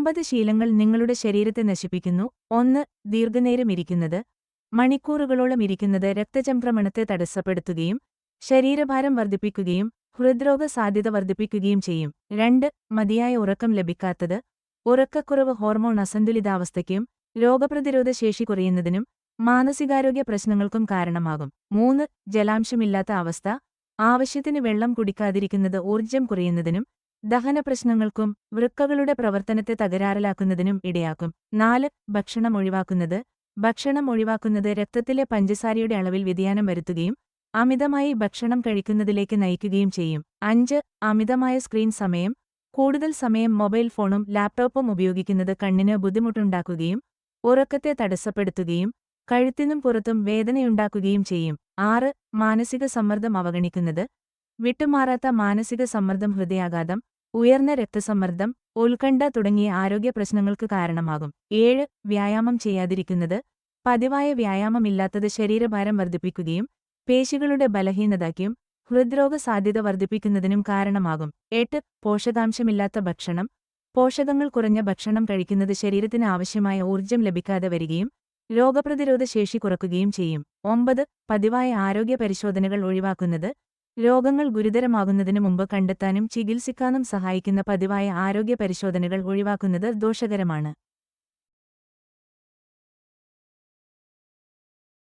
ഒമ്പത് ശീലങ്ങൾ നിങ്ങളുടെ ശരീരത്തെ നശിപ്പിക്കുന്നു. ഒന്ന് ദീർഘനേരം ഇരിക്കുന്നത് മണിക്കൂറുകളോളം ഇരിക്കുന്നത് രക്തചംക്രമണത്തെ തടസ്സപ്പെടുത്തുകയും ശരീരഭാരം വർദ്ധിപ്പിക്കുകയും ഹൃദ്രോഗ സാധ്യത വർദ്ധിപ്പിക്കുകയും ചെയ്യും. രണ്ട് മതിയായ ഉറക്കം ലഭിക്കാത്തത്. ഉറക്കക്കുറവ് ഹോർമോൺ അസന്തുലിതാവസ്ഥയ്ക്കും രോഗപ്രതിരോധ ശേഷി കുറയുന്നതിനും മാനസികാരോഗ്യ പ്രശ്നങ്ങൾക്കും കാരണമാകും. മൂന്ന് ജലാംശമില്ലാത്ത അവസ്ഥ. ആവശ്യത്തിന് വെള്ളം കുടിക്കാതിരിക്കുന്നത് ഊർജം കുറയുന്നതിനും ദഹനപ്രശ്നങ്ങൾക്കും വൃക്കകളുടെ പ്രവർത്തനത്തെ തകരാറിലാക്കുന്നതിനും ഇടയാക്കും. നാല് ഭക്ഷണം ഒഴിവാക്കുന്നത്. ഭക്ഷണം ഒഴിവാക്കുന്നത് രക്തത്തിലെ പഞ്ചസാരയുടെ അളവിൽ വ്യതിയാനം വരുത്തുകയും അമിതമായി ഭക്ഷണം കഴിക്കുന്നതിലേക്ക് നയിക്കുകയും ചെയ്യും. അഞ്ച് അമിതമായ സ്ക്രീൻ സമയം. കൂടുതൽ സമയം മൊബൈൽ ഫോണും ലാപ്ടോപ്പും ഉപയോഗിക്കുന്നത് കണ്ണിന് ബുദ്ധിമുട്ടുണ്ടാക്കുകയും ഉറക്കത്തെ തടസ്സപ്പെടുത്തുകയും കഴുത്തിനും പുറത്തും വേദനയുണ്ടാക്കുകയും ചെയ്യും. ആറ് മാനസിക സമ്മർദ്ദം അവഗണിക്കുന്നത്. വിട്ടുമാറാത്ത മാനസിക സമ്മർദ്ദം ഹൃദയാഘാതം. ഉയർന്ന രക്തസമ്മർദ്ദം ഉത്കണ്ഠ തുടങ്ങിയ ആരോഗ്യ പ്രശ്നങ്ങൾക്ക് കാരണമാകും. ഏഴ് വ്യായാമം ചെയ്യാതിരിക്കുന്നത്. പതിവായ വ്യായാമമില്ലാത്തത് ശരീരഭാരം വർദ്ധിപ്പിക്കുകയും പേശികളുടെ ബലഹീനതയ്ക്കും ഹൃദ്രോഗ സാധ്യത വർദ്ധിപ്പിക്കുന്നതിനും കാരണമാകും. എട്ട് പോഷകാംശമില്ലാത്ത ഭക്ഷണം. പോഷകങ്ങൾ കുറഞ്ഞ ഭക്ഷണം കഴിക്കുന്നത് ശരീരത്തിന് ആവശ്യമായ ഊർജം ലഭിക്കാതെ വരികയും രോഗപ്രതിരോധ ശേഷി കുറക്കുകയും ചെയ്യും. ഒമ്പത് പതിവായ ആരോഗ്യ പരിശോധനകൾ ഒഴിവാക്കുന്നത് രോഗങ്ങൾ ഗുരുതരമാകുന്നതിന് മുമ്പ് കണ്ടെത്താനും ചികിത്സിക്കാനും സഹായിക്കുന്ന പതിവായ ആരോഗ്യ പരിശോധനകൾ ഒഴിവാക്കുന്നത് ദോഷകരമാണ്.